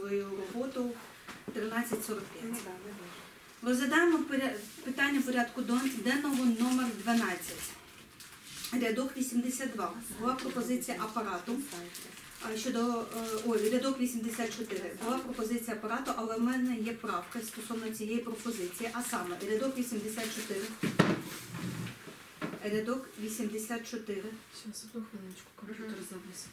свою роботу 13.45. Розглядаємо питання порядку денного номер 12. Рядок 82. Була пропозиція апарату щодо е, ой, рядок 84. Була пропозиція апарату, але в мене є правка стосовно цієї пропозиції. А саме рядок 84. Рядок 84. Сейчас, одну хвилиночку, комп'ютер завис.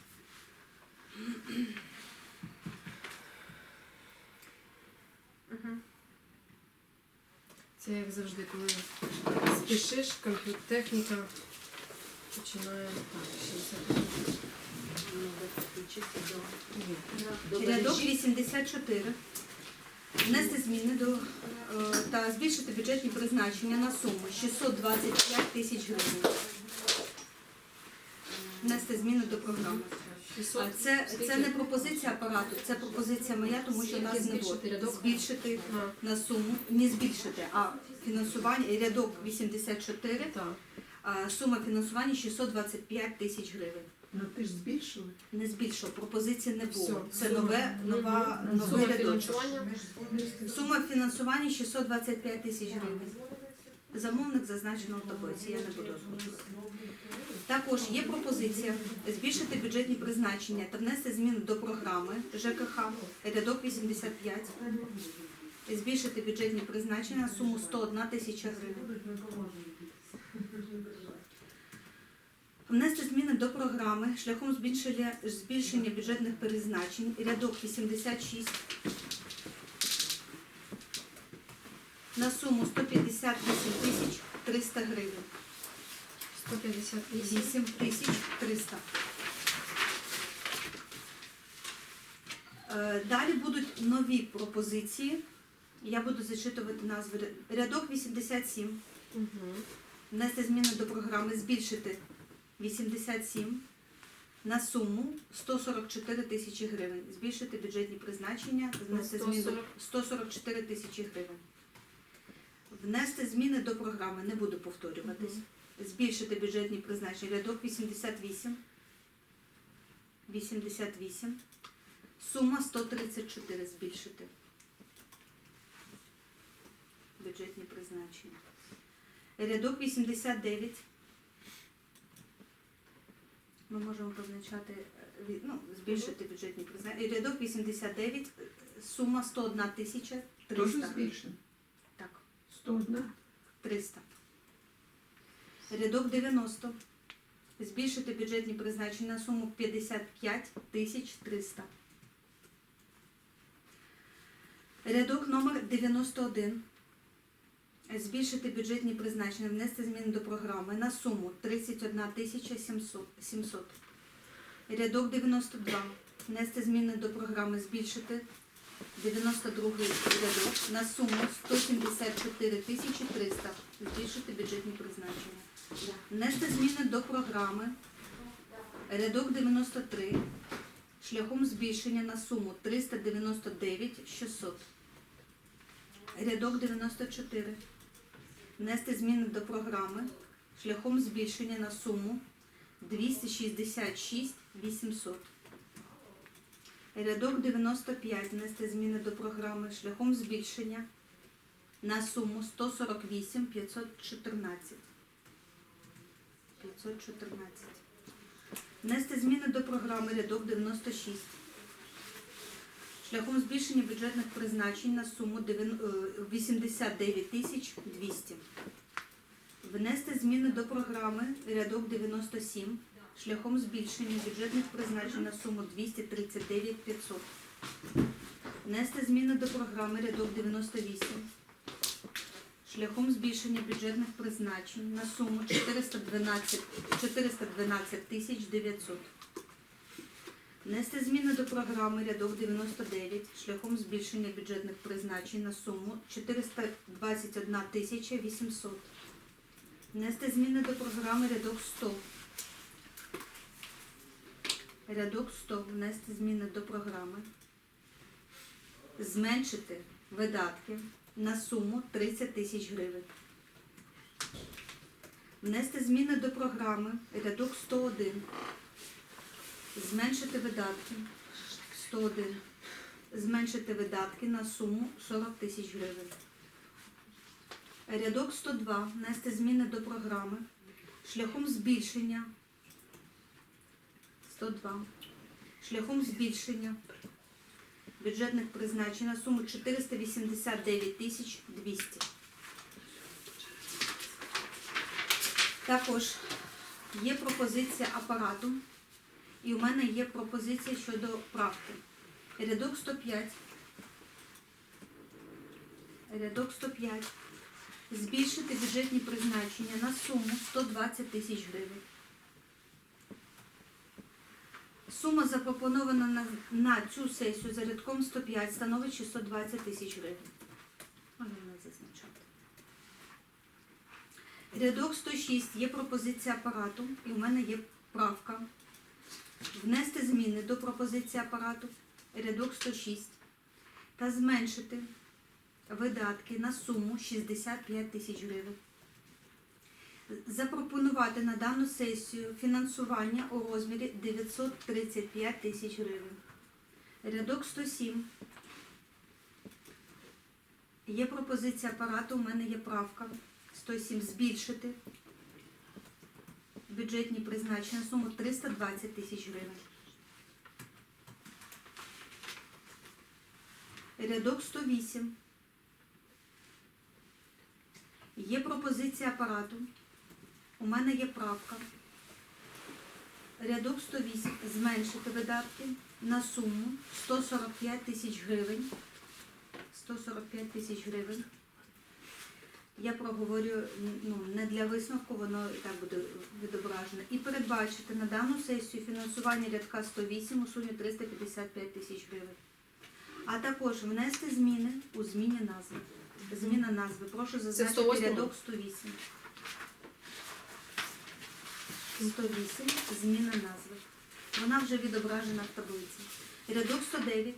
Це як завжди, коли спішиш, комп'ютер, техніка починає так, 60. Рядок 84. Внести зміни до е, та збільшити бюджетні призначення на суму 625 тисяч гривень. Внести зміни до програми. А Це, це не пропозиція апарату, це пропозиція моя, тому що нас не буде. Збільшити А, на суму, не збільшити, а фінансування, рядок 84, так. а сума фінансування 625 тисяч гривень. Ну ти ж збільшили. Не збільшив, пропозиції не було. Все. Це нове, нова, новий Сума рядочок. фінансування? Сума фінансування 625 тисяч гривень. Замовник зазначено в таблиці, я не буду озвучувати. Також є пропозиція збільшити бюджетні призначення та внести зміни до програми ЖКХ рядок 85. Збільшити бюджетні призначення на суму 101 тисяча гривень. Внести зміни до програми шляхом збільшення, збільшення бюджетних призначень рядок 86 на суму 158 тисяч 300 гривень. 158. тисяч 300. Е, Далі будуть нові пропозиції. Я буду зачитувати назви. Рядок 87. Угу. Внести зміни до програми, збільшити 87 на суму 144 тисячі гривень. Збільшити бюджетні призначення, внести зміни 144 тисячі гривень. Внести зміни до програми, не буду повторюватись. Збільшити бюджетні призначення. Рядок 88. 88. Сума 134 збільшити. Бюджетні призначення. Рядок 89. Ми можемо позначати, е, ну, збільшити бюджетні призначення. Рядок 89, е, сума 101 тисяча Теж 300. збільшено. Так, 101. 300. Рядок 90. Збільшити бюджетні призначення на суму 55 тисяч 300. Рядок номер 91. Збільшити бюджетні призначення, внести зміни до програми на суму 31 тисяча 700. 700. Рядок 92. Внести зміни до програми, збільшити 92 рядок на суму 174 тисячі 300. Збільшити бюджетні призначення. Внести зміни до програми рядок 93 шляхом збільшення на суму 399 600. Рядок 94. Внести зміни до програми шляхом збільшення на суму 266 800. Рядок 95. Внести зміни до програми шляхом збільшення на суму 148 514. 514. Внести зміни до програми рядок 96. Шляхом збільшення бюджетних призначень на суму е, 89 тисяч 200. Внести зміни до програми рядок 97 шляхом збільшення бюджетних призначень на суму 239 500. Внести зміни до програми рядок 98 шляхом збільшення бюджетних призначень на суму 412 412 тисяч 900. Внести зміни до програми рядок 99 шляхом збільшення бюджетних призначень на суму 421 тисяча 800. Внести зміни до програми рядок 100. Рядок 100. Внести зміни до програми. Зменшити видатки на суму 30 тисяч гривень. Внести зміни до програми рядок 101. Зменшити видатки 101 зменшити видатки на суму 40 тисяч гривень. Рядок 102 внести зміни до програми шляхом збільшення 102 шляхом збільшення бюджетних призначень на суму 489 тисяч 200. Також є пропозиція апарату, і у мене є пропозиція щодо правки. Рядок 105. Рядок 105. Збільшити бюджетні призначення на суму 120 тисяч гривень. Сума запропонована на, на цю сесію за рядком 105 становить 620 тисяч гривень. Зазначати. Рядок 106 є пропозиція апарату, і у мене є правка. Внести зміни до пропозиції апарату, рядок 106, та зменшити видатки на суму 65 тисяч гривень. Запропонувати на дану сесію фінансування у розмірі 935 тисяч гривень. Рядок 107. Є пропозиція апарату, у мене є правка. 107 збільшити бюджетні призначення суму 320 тисяч гривень. Рядок 108. Є пропозиція апарату. У мене є правка. Рядок 108 зменшити видатки на суму 145 тисяч гривень. 145 тисяч гривень. Я проговорю ну, не для висновку, воно і так буде відображено. І передбачити на дану сесію фінансування рядка 108 у сумі 355 тисяч гривень. А також внести зміни у зміні назви. Зміна назви. Прошу зазначити рядок 108. 108. Зміна назви. Вона вже відображена в таблиці. Рядок 109.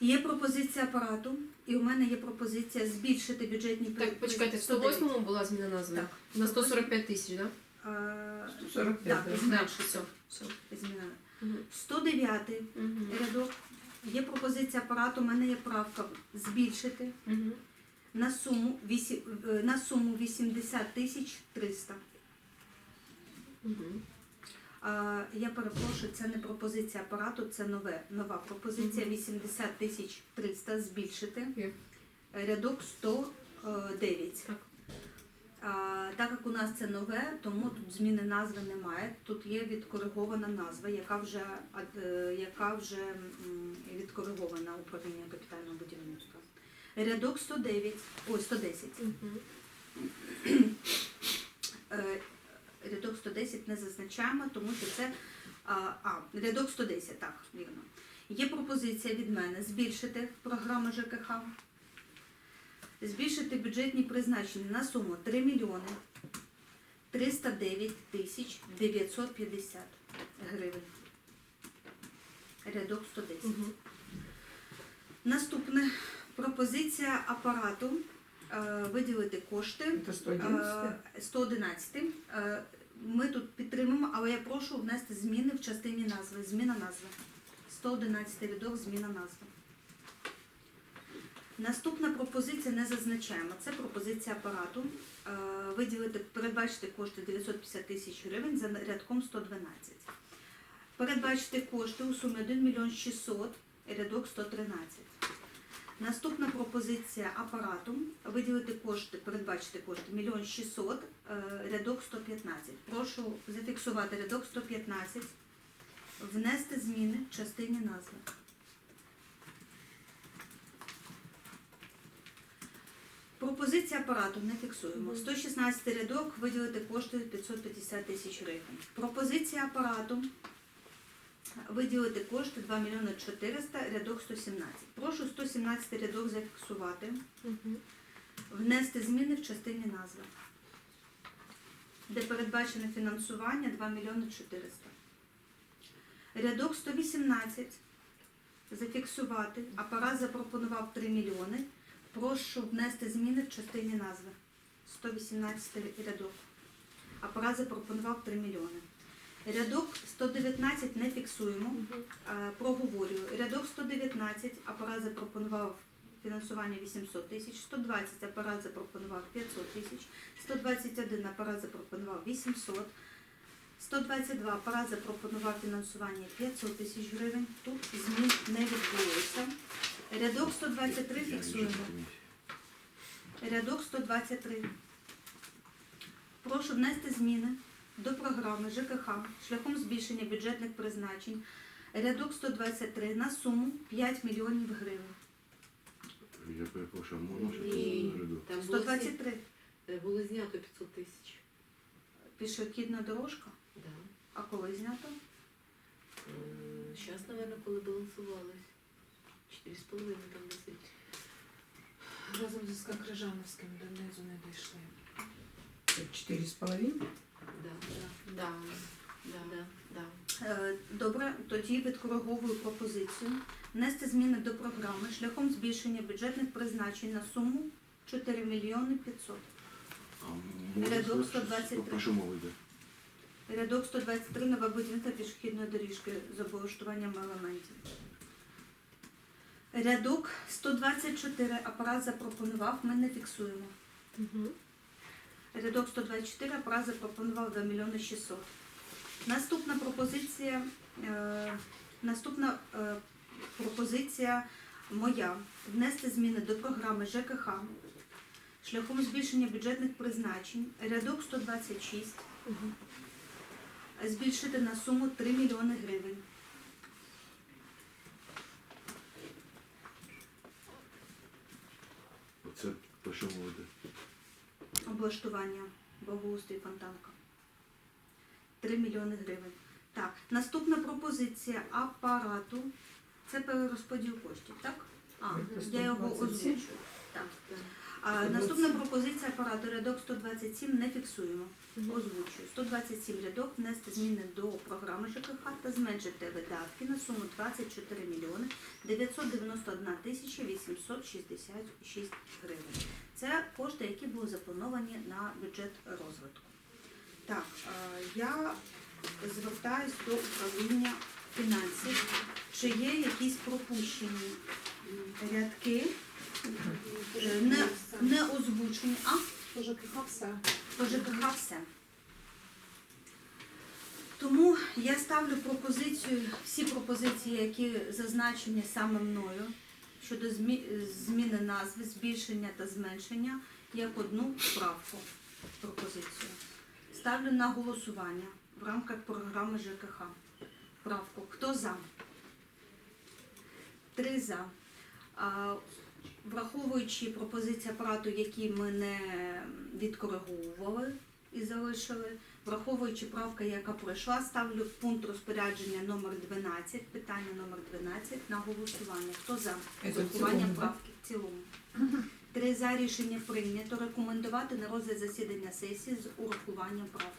Є пропозиція апарату, і у мене є пропозиція збільшити бюджетні Так, почекайте, в 108-му була зміна назви? Так. На 145 тисяч, так? 145, Так, да. Да? все. все. Зміна. Мгм. 109 Мгм. рядок. Є пропозиція апарату, у мене є правка збільшити Мгм. На суму, е, на суму 80 тисяч 300. Мгм. А, Я перепрошую, це не пропозиція апарату, це нове, нова пропозиція 80 тисяч 300 збільшити. Рядок 109. Так. Так як у нас це нове, тому тут зміни назви немає. Тут є відкоригована назва, яка вже, е, яка вже відкоригована управління капітального будівництва. Рядок 109, ой, 110. Е, Рядок 110 не зазначаємо, тому що це а, рядок 110, так, вірно. Є пропозиція від мене збільшити програму ЖКХ, збільшити бюджетні призначення на суму 3 мільйони 309 тисяч 950 гривень. Рядок 110. Мгм. Наступне пропозиція апарату е, виділити кошти Це 111. Е, 111. Е, Ми тут підтримуємо, але я прошу внести зміни в частині назви. Зміна назви. 111 рядок, зміна назви. Наступна пропозиція не зазначаємо. Це пропозиція апарату. Е, Виділити, передбачити кошти 950 тисяч гривень за рядком 112. Передбачити кошти у сумі 1 мільйон 600, рядок 113. Наступна пропозиція апарату виділити кошти, передбачити кошти 1 мільйон 600, е, рядок 115. Прошу зафіксувати рядок 115, внести зміни в частині назви. Пропозиція апарату не фіксуємо. 116 рядок виділити кошти 550 тисяч гривень. Пропозиція апарату виділити кошти 2 мільйони 400, рядок 117. Прошу 117 рядок зафіксувати, Мгм. внести зміни в частині назви, де передбачене фінансування 2 мільйони 400. Рядок 118 зафіксувати. Апарат запропонував 3 мільйони. Прошу внести зміни в частині назви. 118 рядок. Апарат запропонував 3 мільйони. Рядок 119 не фіксуємо. Проговорюю. Рядок 119 апарат запропонував фінансування 800 тисяч, 120 апарат запропонував 500 тисяч, 121 апарат запропонував 800, 122 апарат запропонував фінансування 500 тисяч гривень. Тут змін не відбулося. Рядок 123 фіксуємо. Рядок 123. Прошу внести зміни до програми ЖКХ шляхом збільшення бюджетних призначень. Рядок 123 на суму 5 мільйонів гривень. Я перепрошую, а можна ще Ні. нагляду? Там було, 123. е, було знято 500 тисяч. Пішохідна дорожка. Да. А коли знято? Зараз, мабуть, коли балансувалось. 4,5 там висить. Разом зі Скакрижановським донизу не дійшли. Чотири з половиною? Да, да, да, да, да, да. Е, Добре, тоді відкориговую пропозицію. Внести зміни до програми шляхом збільшення бюджетних призначень на суму 4 мільйони 500. Рядок 123. Про що мова йде? Рядок 123 нова будівництва пішохідної доріжки з облаштуванням елементів. Рядок 124 апарат запропонував, ми не фіксуємо. Угу. Рядок 124 апарат запропонував 2 мільйони 600. Наступна пропозиція, е, наступна е, пропозиція моя внести зміни до програми ЖКХ шляхом збільшення бюджетних призначень. Рядок 126 Угу. збільшити на суму 3 мільйони гривень. Оце про що мова йде? Облаштування благоустрій фонтанка. 3 мільйони гривень. Так, наступна пропозиція апарату. Це перерозподіл коштів, так? А, я його озвучу. Так. А, наступна пропозиція апарату рядок 127 не фіксуємо. Озвучую. 127 рядок внести зміни до програми ЖКХ та зменшити видатки на суму 24 мільйони 991 тисяча 866 гривень. Це кошти, які були заплановані на бюджет розвитку. Так, я звертаюсь до управління фінансів. Чи є якісь пропущені рядки, не, не озвучені, а По ЖКХ все. по ЖКХ все. Тому я ставлю пропозицію, всі пропозиції, які зазначені саме мною щодо зміни назви, збільшення та зменшення, як одну правку пропозицію. Ставлю на голосування в рамках програми ЖКХ. Правку. Хто за? Три за. Враховуючи пропозиції апарату, які ми не відкориговували і залишили, враховуючи правка, яка пройшла, ставлю пункт розпорядження номер 12, питання номер 12 на голосування. Хто за Це в урахуванням цілому, да? правки в цілому? Три за рішення прийнято. Рекомендувати на розгляд засідання сесії з урахуванням правки.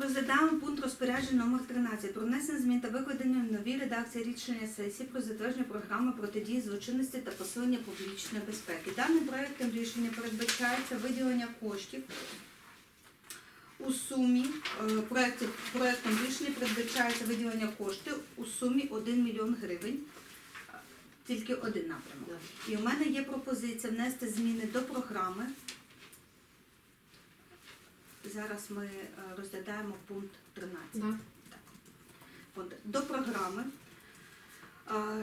Розглядаємо пункт розпорядження номер 13 про внесення змін та викладення в новій редакції рішення сесії про затвердження програми протидії злочинності та посилення публічної безпеки. Даним проектом рішення передбачається виділення коштів у сумі е, проектів, проектом рішення передбачається виділення коштів у сумі 1 мільйон гривень. Тільки один напрямок. І у мене є пропозиція внести зміни до програми. Зараз ми е, розглядаємо пункт 13. Да. От, До програми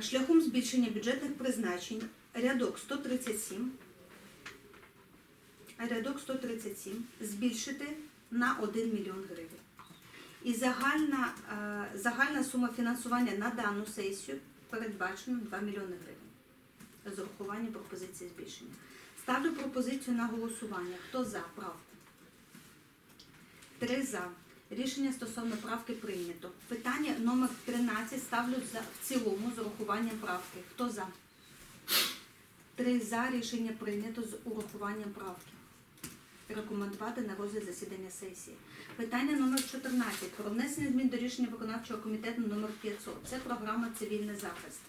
шляхом збільшення бюджетних призначень рядок 137, рядок 137 збільшити на 1 мільйон гривень. І загальна, е, загальна сума фінансування на дану сесію передбачена 2 мільйони гривень з урахуванням пропозиції збільшення. Ставлю пропозицію на голосування. Хто за правку? Три за. Рішення стосовно правки прийнято. Питання номер 13 ставлю в цілому з урахуванням правки. Хто за? Три за. Рішення прийнято з урахуванням правки. Рекомендувати на розгляд засідання сесії. Питання номер 14 про внесення змін до рішення виконавчого комітету номер 500. Це програма цивільний захист.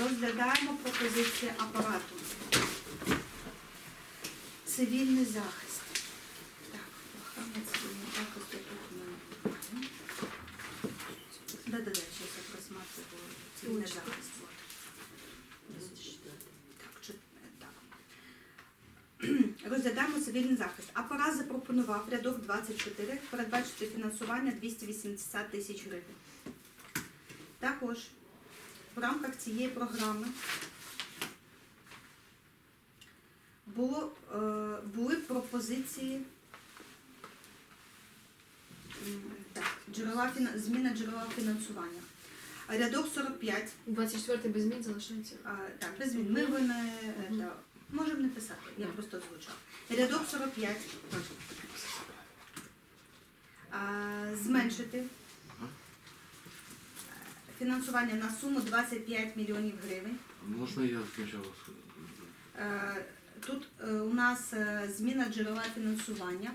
Розглядаємо пропозиції апарату. Цивільний захист. Цивільний захист. А Пора запропонував рядок 24 передбачити фінансування 280 тисяч гривень. Також в рамках цієї програми було, е, були пропозиції так, джерела, зміна джерела фінансування. Рядок 45 24 без змін залишається. а, так, без змін. Ми не е, можемо не писати, я просто озвучила. Рядок 45. А, зменшити фінансування на суму 25 мільйонів гривень. Можна я спочатку? Е, Тут е, у нас е, зміна джерела фінансування.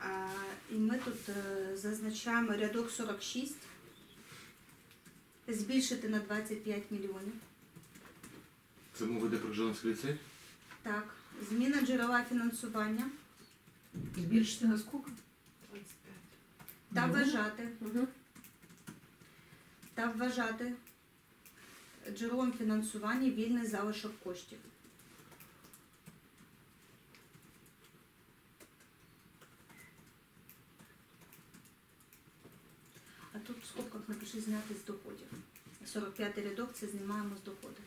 А, І ми тут е, зазначаємо рядок 46. Збільшити на 25 мільйонів. Це мова йде про Жановський ліцей? Так, зміна джерела фінансування Збільшити на сколько? 25. та вважати, Угу. та вважати джерелом фінансування вільний залишок коштів. А тут в скобках напиши зняти з доходів. 45 рядок це знімаємо з доходів.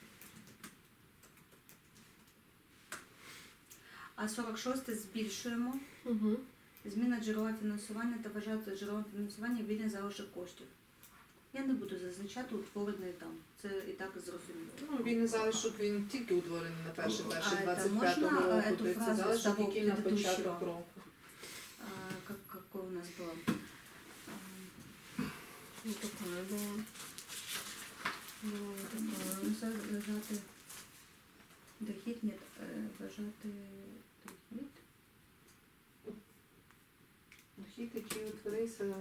А 46 збільшуємо. Угу. Зміна джерела фінансування та вважати джерелом фінансування вільний залишок коштів. Я не буду зазначати утворений там. Це і так зрозуміло. Ну, він не залишок, він тільки утворений на перший перший А, це 25-го можна, року. е, эту Це фразу з залишок, того який на предыдущего? початок року. А, как, какое у нас было? А, такое було. Було таке. ну, за- Вважати дохід, ні, е, дохід. Дохід, який утворився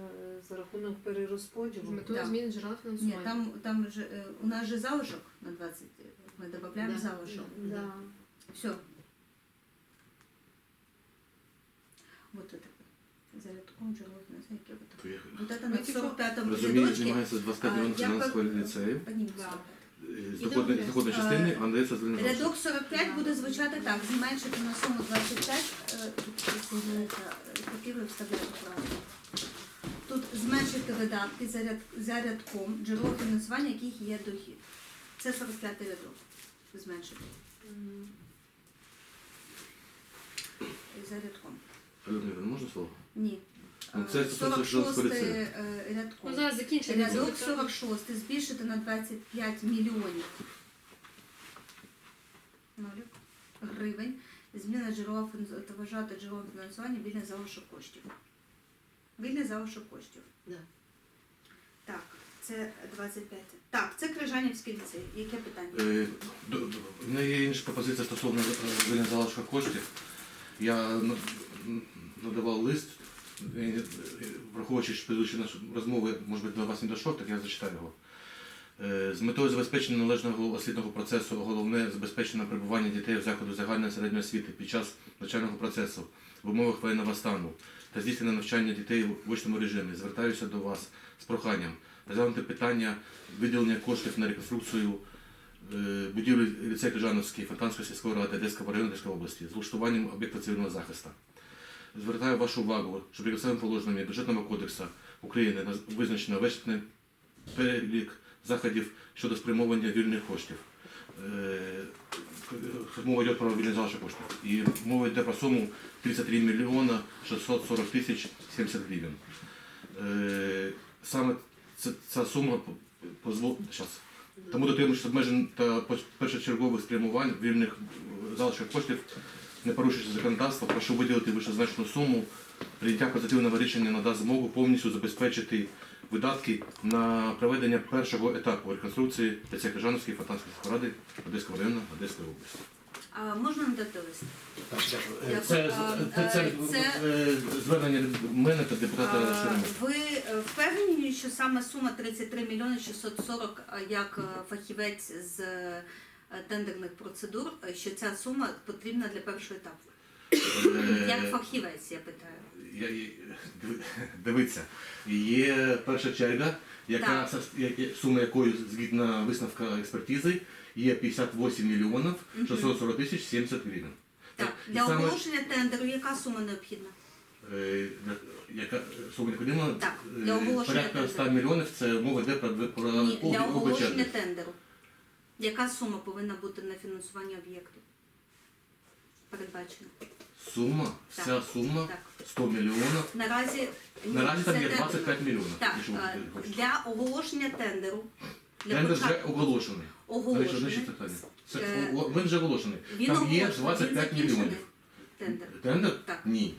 за рахунок З перерозподілу. метою Да. зміни джерела Ні, фінансування. там, там же, е, у нас же залишок на 20, ми додаємо Да. залишок. Да. Все. Вот это. Зарядком джерело фінансування, яке вот То Вот это на типа, 45-му розумію, рядочке. знімається 25 А, я фінансового как- ліцею. Подніміть Да. 45. З доходної частини, а надається зелений залишок. Рядок 45 буде звучати так. Зменшити на суму 25. е, Тут е, правильно. Тут зменшити видатки за, ряд, за рядком, джерело фінансування, яких є дохід. Це 45 рядок. Зменшити. За рядком. Людмила, можна слово? Ні. Ну, це стосується 46 поліцеї. е, Ну, рядком. зараз закінчимо. Рядок 46 збільшити на 25 мільйонів Нолік. гривень. Зміна джерела фін- та вважати джерелом фінансування вільний залишок коштів. Вільний залишок коштів. Да. Так, це 25. Так, це Крижанівський ліцей. Яке питання? Е, до- до- В неї є інша пропозиція стосовно е, вільного залишка коштів. Я на- м, надавав лист, враховуючи, що предыдущі наші розмови, може бути, до вас не дійшов, так я зачитаю його. Е, З метою забезпечення належного освітнього процесу, головне забезпечення перебування дітей в закладу загальної середньої освіти під час навчального процесу в умовах воєнного стану та здійснення навчання дітей в очному режимі. Звертаюся до вас з проханням розглянути питання виділення коштів на реконструкцію е, будівлі ліцею Крижановський Фонтанської сільської ради Одеського району Одеської області з влаштуванням об'єкта цивільного захисту. Звертаю вашу увагу, що прикладовими положеннями бюджетного кодексу України визначено вичерпний перелік заходів щодо спрямовування вільних коштів. Е, Мова йде про вільний залишок коштів. І мова йде про суму 33 мільйона 640 тисяч 70 гривень. Е, Саме ця, сума позволить. Тому дотримуючись обмежень та першочергових спрямувань вільних е, залишків коштів, не порушуючи законодавство, прошу виділити вищезначну суму. Прийняття позитивного рішення надасть змогу повністю забезпечити видатки на проведення першого етапу реконструкції ТЦ Крижановської Фонтанської ради Одеського району Одеської області. А можна надати лист? Дякую. Дякую. Це, це, це, е, це- е, звернення мене та депутата А, Ви е, впевнені, що саме сума 33 мільйони 640 а, як е, фахівець з е, тендерних процедур, е, що ця сума потрібна для першого етапу? Як Е, фахівець, я питаю. я, я- дивіться, є перша черга, яка сума якої згідно висновка експертизи є 58 мільйонів 640 тисяч 70 гривень. Так, для оголошення тендеру яка сума необхідна? е, яка сума необхідна, Так, е, для оголошення порядка 100 мільйонів, це мова йде про, Ні, для оголошення тендеру. Яка сума повинна бути на фінансування об'єкту? Передбачена. Сума, Так. вся сума Так. 100 мільйонів. Наразі ні, Наразі там є тендер. 25 мільйонів. Так, якщо ви е, хочете. для оголошення тендеру. Для Тендер вже початку оголошений. оголошення. Значить, питання. Це, Е, о, він вже оголошений. Він Там є оголошений, 25 він закінчений, мільйонів. Тендер. Тендер? Так. Ні.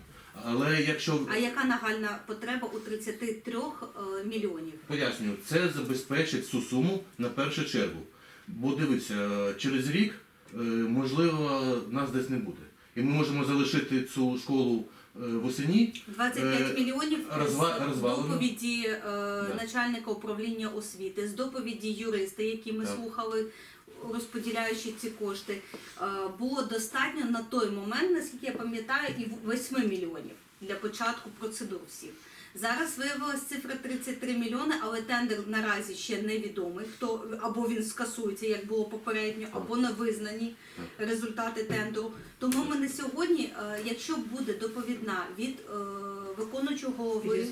Але якщо А яка нагальна потреба у 33 е, мільйонів? пояснюю, це забезпечить цю суму на першу чергу. Бо дивіться, через рік, е, можливо, нас десь не буде. І ми можемо залишити цю школу е, восені. 25 Е, мільйонів розва- з доповіді е, начальника управління освіти, з доповіді юриста, які ми Так. слухали, розподіляючи ці кошти, е, було достатньо на той момент, наскільки я пам'ятаю, і 8 мільйонів для початку процедур всіх. Зараз виявилась цифра 33 мільйони, але тендер наразі ще невідомий. Хто або він скасується, як було попередньо, або не визнані результати тендеру. Тому ми на сьогодні, е, якщо буде доповідна від е, виконуючого голови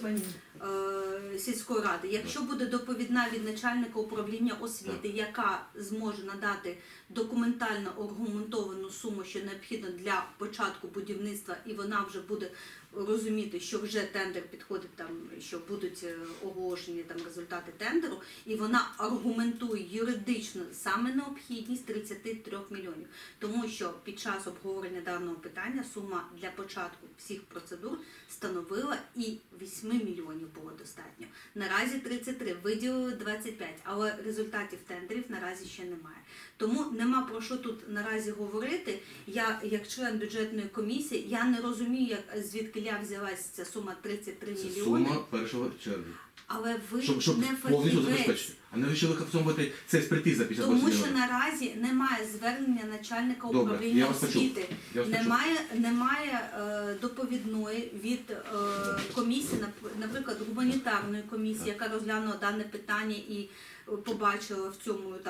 е, сільської ради, якщо буде доповідна від начальника управління освіти, яка зможе надати документально аргументовану суму, що необхідно для початку будівництва, і вона вже буде розуміти, що вже тендер підходить там, що будуть е, оголошені там результати тендеру, і вона аргументує юридично саме необхідність 33 мільйонів, тому що під час обговорення даного питання сума для початку всіх процедур становила і 8 мільйонів було достатньо. Наразі 33, виділили 25, але результатів тендерів наразі ще немає. Тому нема про що тут наразі говорити. Я, як член бюджетної комісії, я не розумію, як звідки взялась ця сума 33 Це мільйони. сума першого черги. Але ви Щоб, щоб не повністю фахівець. забезпечити. А навіщо ви хочете це експертиза 58 Тому що наразі немає звернення начальника Добре, управління я вас почув. освіти. Я вас почув. Немає, немає е, доповідної від е, комісії, нап- наприклад, гуманітарної комісії, яка розглянула дане питання і е, побачила в цьому там